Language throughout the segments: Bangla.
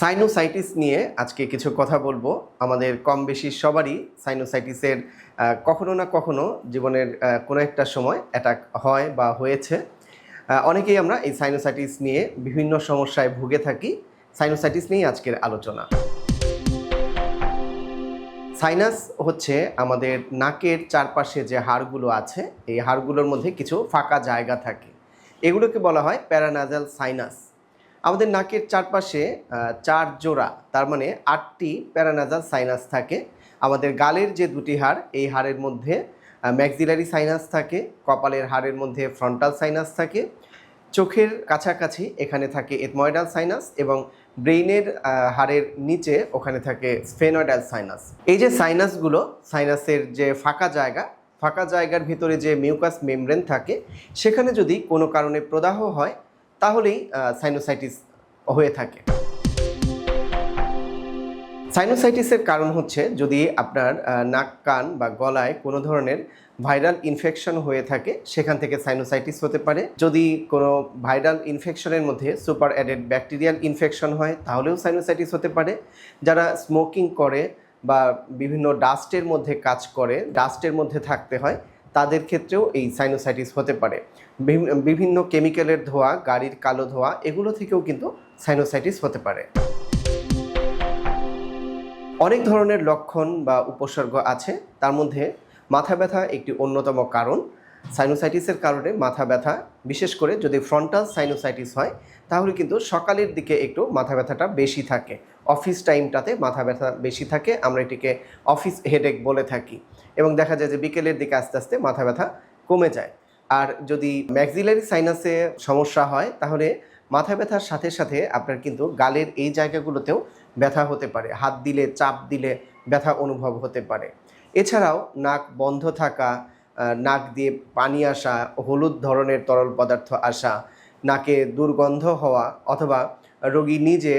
সাইনোসাইটিস নিয়ে আজকে কিছু কথা বলব। আমাদের কম বেশি সবারই সাইনোসাইটিসের কখনো না কখনো জীবনের কোনো একটা সময় অ্যাটাক হয় বা হয়েছে। অনেকেই আমরা এই সাইনোসাইটিস নিয়ে বিভিন্ন সমস্যায় ভুগে থাকি। সাইনোসাইটিস নিয়েই আজকের আলোচনা। সাইনাস হচ্ছে আমাদের নাকের চারপাশে যে হাড়গুলো আছে, এই হাড়গুলোর মধ্যে কিছু ফাঁকা জায়গা থাকে। এগুলোকে বলা হয় প্যারানাজাল সাইনাস আমাদের নাকের চারপাশে চার জোড়া, তার মানে আটটি প্যারানাজাল সাইনাস থাকে। আমাদের গালের যে দুটি হাড়, এই হাড়ের মধ্যে ম্যাক্সিলারি সাইনাস থাকে, কপালের হাড়ের মধ্যে ফ্রন্টাল সাইনাস থাকে, চোখের কাছাকাছি এখানে থাকে এথময়েডাল সাইনাস এবং ব্রেইনের হাড়ের নিচে ওখানে থাকে স্ফেনয়েডাল সাইনাস এই যে সাইনাসগুলো সাইনাসের যে ফাঁকা জায়গা, ফাঁকা জায়গার ভিতরে যে মিউকাস মেমব্রেন থাকে, সেখানে যদি কোনো কারণে প্রদাহ হয় তাহলেই সাইনোসাইটিস হয়ে থাকে। সাইনোসাইটিসের কারণ হচ্ছে যদি আপনার নাক, কান বা গলায় কোনো ধরনের ভাইরাল ইনফেকশন হয়ে থাকে, সেখান থেকে সাইনোসাইটিস হতে পারে। যদি কোনো ভাইরাল ইনফেকশনের মধ্যে সুপার অ্যাডেড ব্যাকটেরিয়াল ইনফেকশন হয়, তাহলেও সাইনোসাইটিস হতে পারে। যারা স্মোকিং করে বা বিভিন্ন ডাস্টের মধ্যে কাজ করে ডাস্টের মধ্যে থাকতে হয় তাদের ক্ষেত্রেও এই সাইনোসাইটিস হতে পারে। বিভিন্ন কেমিক্যালের ধোয়া, গাড়ির কালো ধোয়া, এগুলো থেকেও কিন্তু সাইনোসাইটিস হতে পারে। অনেক ধরনের লক্ষণ বা উপসর্গ আছে। তার মধ্যে মাথা ব্যথা একটি অন্যতম কারণ। সাইনোসাইটিসের কারণে মাথা ব্যথা, বিশেষ করে যদি ফ্রন্টাল সাইনোসাইটিস হয়, তাহলে কিন্তু সকালের দিকে একটু মাথা ব্যথাটা বেশি থাকে। অফিস টাইমটাতে মাথা ব্যথা বেশি থাকে, আমরা এটিকে অফিস হেডেক বলে থাকি। এবং দেখা যায় যে বিকেলের দিকে আস্তে আস্তে মাথা ব্যথা কমে যায়। আর যদি ম্যাক্সিলারি সাইনাসে সমস্যা হয়, তাহলে মাথা ব্যথার সাথে সাথে আপনার কিন্তু গালের এই জায়গাগুলোতেও ব্যথা হতে পারে। হাত দিলে, চাপ দিলে ব্যথা অনুভব হতে পারে। এছাড়াও নাক বন্ধ থাকা নাক দিয়ে পানি আসা, হলুদ ধরনের তরল পদার্থ আসা, নাকে দুর্গন্ধ হওয়া অথবা রোগী নিজে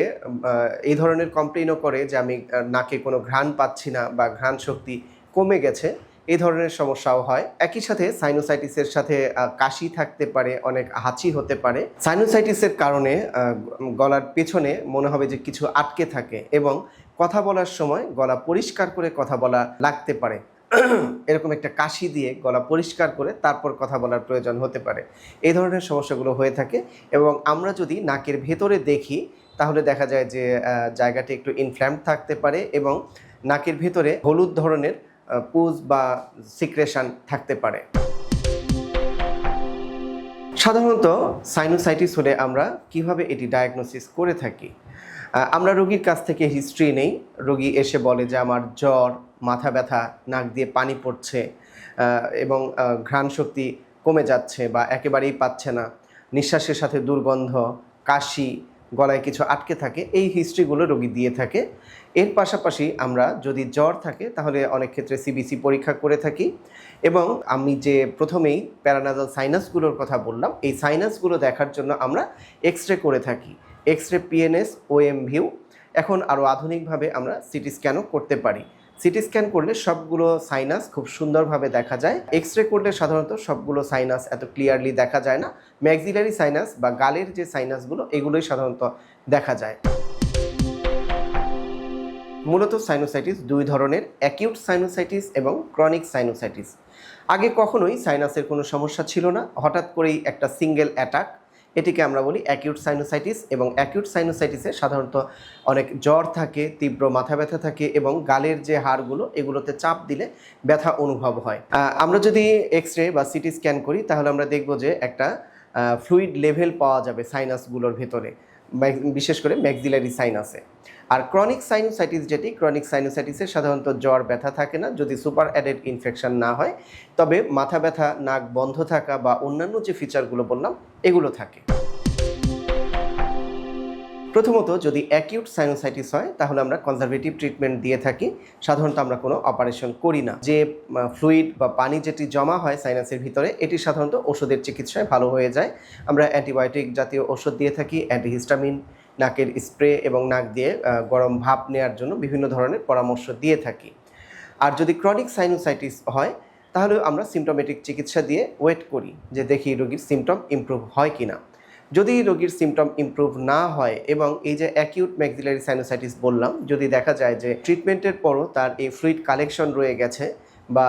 এই ধরনের কমপ্লেনও করে যে আমি নাকে কোনো ঘ্রাণ পাচ্ছি না বা ঘ্রাণ শক্তি কমে গেছে, এই ধরনের সমস্যাও হয়। একই সাথে সাইনোসাইটিসের সাথে কাশি থাকতে পারে, অনেক হাঁচি হতে পারে। সাইনোসাইটিসের কারণে গলার পেছনে মনে হবে যে কিছু আটকে থাকে এবং কথা বলার সময় গলা পরিষ্কার করে কথা বলা লাগতে পারে। এরকম একটা কাশি দিয়ে গলা পরিষ্কার করে তারপর কথা বলার প্রয়োজন হতে পারে। এই ধরনের সমস্যাগুলো হয়ে থাকে এবং আমরা যদি নাকের ভেতরে দেখি, তাহলে দেখা যায় যে জায়গাটি একটু ইনফ্ল্যাম থাকতে পারে এবং নাকের ভেতরে হলুদ ধরনের পুজ বা সিক্রেশন থাকতে পারে। সাধারণত সাইনোসাইটিস হলে আমরা কীভাবে এটি ডায়াগনোসিস করে থাকি? আমরা রোগীর কাছ থেকে হিস্ট্রি নেই। রোগী এসে বলে যে, আমার জ্বর, মাথা ব্যথা, নাক দিয়ে পানি পড়ছে এবং ঘ্রাণ শক্তি কমে যাচ্ছে বা একেবারেই পাচ্ছে না, নিঃশ্বাসের সাথে দুর্গন্ধ, কাশি গলায় কিছু আটকে থাকে, এই হিস্ট্রিগুলো রোগী দিয়ে থাকে। এর পাশাপাশি আমরা যদি জ্বর থাকে, তাহলে অনেক ক্ষেত্রে সিবিসি পরীক্ষা করে থাকি। এবং আমি যে প্রথমেই প্যারানাজাল সাইনাসগুলোর কথা বললাম, এই সাইনাসগুলো দেখার জন্য আমরা এক্স রে করে থাকি। X ray PNS OM view এখন আরও আধুনিকভাবে আমরা সিটি স্ক্যানও করতে পারি। সিটি স্ক্যান করলে সবগুলো সাইনাস খুব সুন্দরভাবে দেখা যায়। এক্স রে করলে সাধারণত সবগুলো সাইনাস এত ক্লিয়ারলি দেখা যায় না। ম্যাক্সিলারি সাইনাস বা গালের যে সাইনাসগুলো এগুলোই সাধারণত দেখা যায়। মূলত সাইনোসাইটিস দুই ধরনের অ্যাকিউট সাইনোসাইটিস এবং ক্রনিক সাইনোসাইটিস আগে কখনোই সাইনাসের কোনো সমস্যা ছিল না। হঠাৎ করেই একটা সিঙ্গেল অ্যাটাক এটিকে আমরা বলি অ্যাকিউট সাইনোসাইটিস এবং অ্যাকিউট সাইনোসাইটিসে সাধারণত অনেক জ্বর থাকে, তীব্র মাথা ব্যথা থাকে এবং গালের যে হাড়গুলো, এগুলোতে চাপ দিলে ব্যথা অনুভব হয়। আমরা যদি এক্স রে বা সিটি স্ক্যান করি, তাহলে আমরা দেখব যে একটা ফ্লুইড লেভেল পাওয়া যাবে সাইনাসগুলোর ভেতরে। বিশেষ করে ম্যাগজিলারি সাইন আছে আর ক্রনিক সাইনোসাইটিস যেটি ক্রনিক সাইনোসাইটিসে সাধারণত জ্বর, ব্যথা থাকে না। যদি সুপার অ্যাডেড ইনফেকশন না হয়, তবে মাথা ব্যথা, নাক বন্ধ থাকা বা অন্যান্য যে ফিচারগুলো বললাম, এগুলো থাকে। প্রথমত যদি অ্যাকিউট সাইনোসাইটিস হয়, তাহলে আমরা কনজারভেটিভ ট্রিটমেন্ট দিয়ে থাকি। সাধারণত আমরা কোনো অপারেশন করি না। যে ফ্লুইড বা পানি যেটি জমা হয় সাইনাসের ভিতরে, এটি সাধারণত ওষুধের চিকিৎসায় ভালো হয়ে যায়। আমরা অ্যান্টিবায়োটিক জাতীয় ওষুধ দিয়ে থাকি অ্যান্টিহিস্টামিন নাকের স্প্রে এবং নাক দিয়ে গরম ভাপ নেওয়ার জন্য বিভিন্ন ধরনের পরামর্শ দিয়ে থাকি। আর যদি ক্রনিক সাইনোসাইটিস হয় তাহলে আমরা সিমটোমেটিক চিকিৎসা দিয়ে ওয়েট করি যে দেখি রোগীর সিমটম ইমপ্রুভ হয় কি না যদি রোগীর সিমটম ইমপ্রুভ না হয় এবং এই যে অ্যাকিউট ম্যাক্সিলারি সাইনোসাইটিস বললাম, যদি দেখা যায় যে ট্রিটমেন্টের পরও তার এই ফ্লুইড কালেকশন রয়ে গেছে বা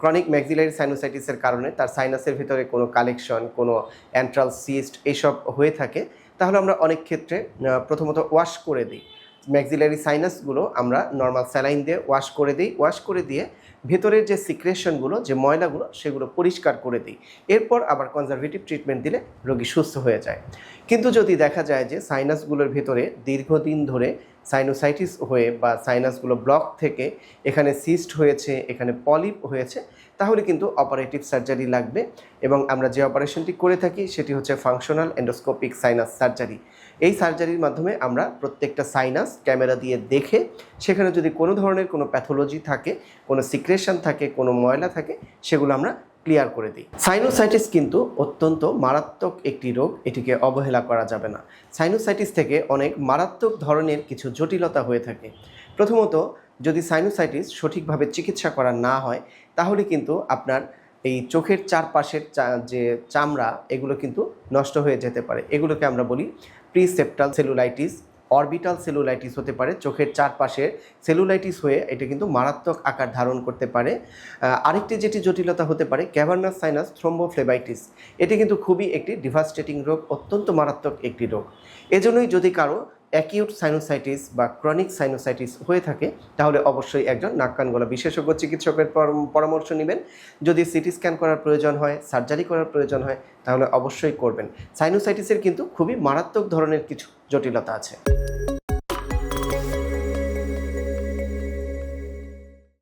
ক্রনিক ম্যাক্সিলারি সাইনোসাইটিসের কারণে তার সাইনাসের ভিতরে কোনো কালেকশন কোনো অ্যান্ট্রাল সিস্ট এসব হয়ে থাকে, তাহলে আমরা অনেক ক্ষেত্রে প্রথমত ওয়াশ করে দিই। ম্যাক্সিলারি সাইনাসগুলো আমরা নর্মাল স্যালাইন দিয়ে ওয়াশ করে দিই। ওয়াশ করে দিয়ে ভেতরের যে সিক্রেশনগুলো, যে ময়লাগুলো, সেগুলো পরিষ্কার করে দিই। এরপর আবার কনজারভেটিভ ট্রিটমেন্ট দিলে রোগী সুস্থ হয়ে যায়। কিন্তু যদি দেখা যায় যে সাইনাসগুলোর ভেতরে দীর্ঘদিন ধরে সাইনোসাইটিস হয়ে বা সাইনাসগুলো ব্লক থেকে এখানে সিস্ট হয়েছে, এখানে পলিপ হয়েছে, তাহলে কিন্তু অপারেটিভ সার্জারি লাগবে এবং আমরা যে অপারেশনটি করে থাকি, সেটি হচ্ছে ফাংশনাল এন্ডোস্কোপিক সাইনাস সার্জারি এই সার্জারির মাধ্যমে আমরা প্রত্যেকটা সাইনাস ক্যামেরা দিয়ে দেখে, সেখানে যদি কোনো ধরনের কোনো প্যাথোলজি থাকে, কোনো সিক্রেশন থাকে, কোনো ময়লা থাকে, সেগুলো আমরা ক্লিয়ার করে দিই। সাইনোসাইটিস কিন্তু অত্যন্ত মারাত্মক একটি রোগ, এটিকে অবহেলা করা যাবে না। সাইনোসাইটিস থেকে অনেক মারাত্মক ধরনের কিছু জটিলতা হয়ে থাকে। প্রথমত, যদি সাইনোসাইটিস সঠিকভাবে চিকিৎসা করা না হয়, তাহলে কিন্তু আপনার এই চোখের চারপাশের যে চামড়া, এগুলো কিন্তু নষ্ট হয়ে যেতে পারে। এগুলোকে আমরা বলি প্রিসেপ্টাল সেলুলাইটিস, অরবিটাল সেলুলাইটিস হতে পারে। চোখের চারপাশের সেলুলাইটিস হয়ে এটা কিন্তু মারাত্মক আকার ধারণ করতে পারে। আরেকটি যেটি জটিলতা হতে পারে, ক্যাভার্নাস সাইনাস থ্রোম্বোফ্লেবাইটিস এটি কিন্তু খুবই একটি ডিভাস্টেটিং রোগ, অত্যন্ত মারাত্মক একটি রোগ। এজন্যই যদি কারও অ্যাকিউট সাইনোসাইটিস বা ক্রনিক সাইনোসাইটিস হয়ে থাকে, তাহলে অবশ্যই একজন নাক কান গলা বিশেষজ্ঞ চিকিৎসকের পর- পরামর্শ নেবেন। যদি সিটি স্ক্যান করার প্রয়োজন হয়, সার্জারি করার প্রয়োজন হয়, তাহলে অবশ্যই করবেন। সাইনোসাইটিসের কিন্তু খুবই মারাত্মক ধরনের কিছু জটিলতা আছে।